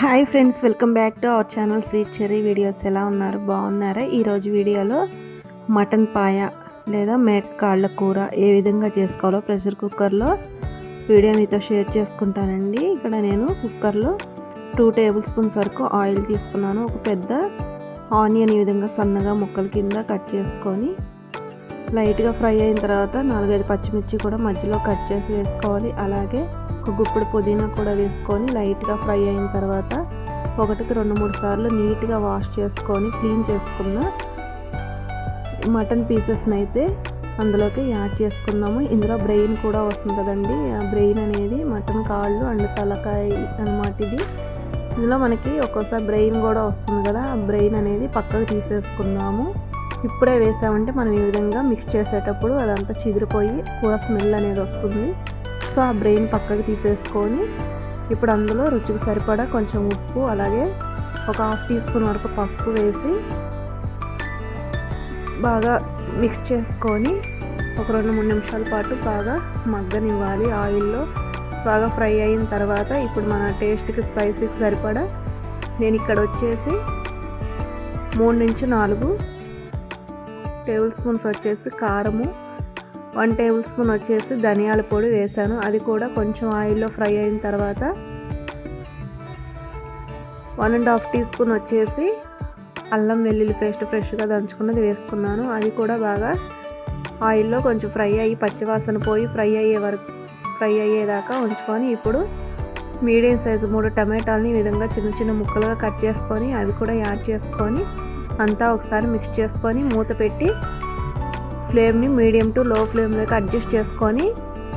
Hi friends welcome back to our channel sweet cherry videos. ఎలా ఉన్నారు? బాగున్నారా? ఈరోజు వీడియోలో మటన్ పాయ లేదా మేక కాళ్ళ కూర ఏ విధంగా చేసుకోవాలో ప్రెషర్ కుక్కర్లో వీడియో మీతో షేర్ చేసుకుంటానండి. ఇక్కడ నేను కుక్కర్లో టూ టేబుల్ స్పూన్స్ వరకు ఆయిల్ తీసుకున్నాను. ఒక పెద్ద ఆనియన్ ఈ విధంగా సన్నగా ముక్కల కింద కట్ చేసుకొని లైట్గా ఫ్రై అయిన తర్వాత నాలుగైదు పచ్చిమిర్చి కూడా మధ్యలో కట్ చేసి వేసుకోవాలి. అలాగే ఒక గుప్పుడు పుదీనా కూడా వేసుకొని లైట్గా ఫ్రై అయిన తర్వాత ఒకటికి రెండు మూడు సార్లు నీట్గా వాష్ చేసుకొని క్లీన్ చేసుకున్న మటన్ పీసెస్ని అయితే అందులోకి యాడ్ చేసుకుందాము ఇందులో బ్రెయిన్ కూడా వస్తుంది కదండి. ఆ బ్రెయిన్ అనేది మటన్ కాళ్ళు అండ్ తలకాయ అనమాట ఇది. ఇందులో మనకి ఒక్కోసారి బ్రెయిన్ కూడా వస్తుంది కదా. ఆ బ్రెయిన్ అనేది పక్కకు తీసేసుకుందాము ఇప్పుడే వేసామంటే మనం ఈ విధంగా మిక్స్ చేసేటప్పుడు అదంతా చిదిరిపోయి కూర స్మెల్ అనేది వస్తుంది. సో ఆ బ్రెయిన్ పక్కకు తీసేసుకొని ఇప్పుడు అందులో రుచికి సరిపడా కొంచెం ఉప్పు అలాగే ఒక హాఫ్ టీ స్పూన్ వరకు పసుపు వేసి బాగా మిక్స్ చేసుకొని ఒక రెండు మూడు నిమిషాల పాటు బాగా మగ్గనివ్వాలి ఆయిల్లో. బాగా ఫ్రై అయిన తర్వాత ఇప్పుడు మన టేస్ట్కి స్పైసీకి సరిపడా నేను ఇక్కడ వచ్చేసి మూడు నుంచి నాలుగు టేబుల్ స్పూన్స్ వచ్చేసి కారము వన్ టేబుల్ స్పూన్ వచ్చేసి ధనియాల పొడి వేసాను. అది కూడా కొంచెం ఆయిల్లో ఫ్రై అయిన తర్వాత one and half teaspoon వచ్చేసి అల్లం వెల్లుల్లి పేస్ట్ ఫ్రెష్గా దంచుకున్నది వేసుకున్నాను. అది కూడా బాగా ఆయిల్లో కొంచెం ఫ్రై అయ్యి పచ్చివాసన పోయి ఫ్రై అయ్యే వరకు ఫ్రై అయ్యేదాకా ఉంచుకొని ఇప్పుడు మీడియం సైజు మూడు టమాటాలని ఈ విధంగా చిన్న చిన్న ముక్కలుగా కట్ చేసుకొని అవి కూడా యాడ్ చేసుకొని అంతా ఒకసారి మిక్స్ చేసుకొని మూత పెట్టి ఫ్లేమ్ని మీడియం టు లో ఫ్లేమ్లోకి అడ్జస్ట్ చేసుకొని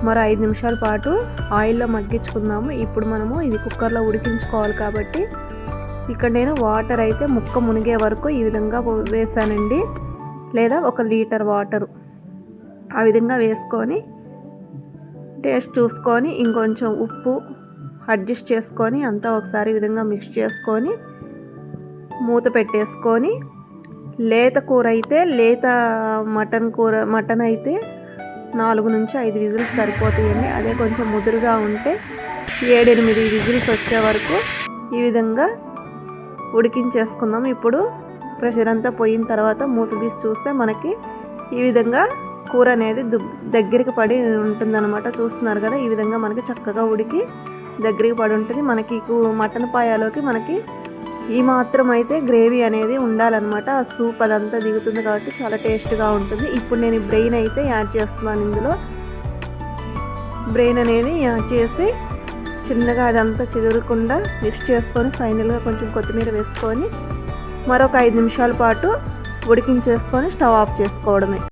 మరో ఐదు నిమిషాల పాటు ఆయిల్లో మగ్గించుకుందాము. ఇప్పుడు మనము ఇది కుక్కర్లో ఉడికించుకోవాలి కాబట్టి ఇక్కడ నేను వాటర్ అయితే ముక్క మునిగే వరకు ఈ విధంగా వేసానండి. లేదా ఒక లీటర్ వాటరు. ఆ విధంగా వేసుకొని టేస్ట్ చూసుకొని ఇంకొంచెం ఉప్పు అడ్జస్ట్ చేసుకొని అంతా ఒకసారి విధంగా మిక్స్ చేసుకొని మూత పెట్టేసుకొని లేత కూర అయితే లేత మటన్ కూర మటన్ అయితే నాలుగు నుంచి ఐదు విజిల్స్ సరిపోతాయండి. అదే కొంచెం ముదురుగా ఉంటే ఏడెనిమిది విజిల్స్ వచ్చే వరకు ఈ విధంగా ఉడికించేసుకుందాం. ఇప్పుడు ప్రెషర్ అంతా పోయిన తర్వాత మూత తీసి చూస్తే మనకి ఈ విధంగా కూర అనేది దగ్గరికి పడి ఉంటుందన్నమాట. చూస్తున్నారు కదా ఈ విధంగా మనకి చక్కగా ఉడికి దగ్గరికి పడి ఉంటుంది. మనకి మటన్ పాయాలోకి మనకి ఈ మాత్రం అయితే గ్రేవీ అనేది ఉండాలన్నమాట. ఆ సూప్ అదంతా దిగుతుంది కాబట్టి చాలా టేస్ట్గా ఉంటుంది. ఇప్పుడు నేను బ్రెయిన్ అయితే యాడ్ చేస్తున్నాను ఇందులో. బ్రెయిన్ అనేది యాడ్ చేసి చిన్నగా అదంతా చెదరకుండా మిక్స్ చేసుకొని ఫైనల్గా కొంచెం కొత్తిమీర వేసుకొని మరొక ఐదు నిమిషాల పాటు ఉడికించేసుకొని స్టవ్ ఆఫ్ చేసుకోవడమే.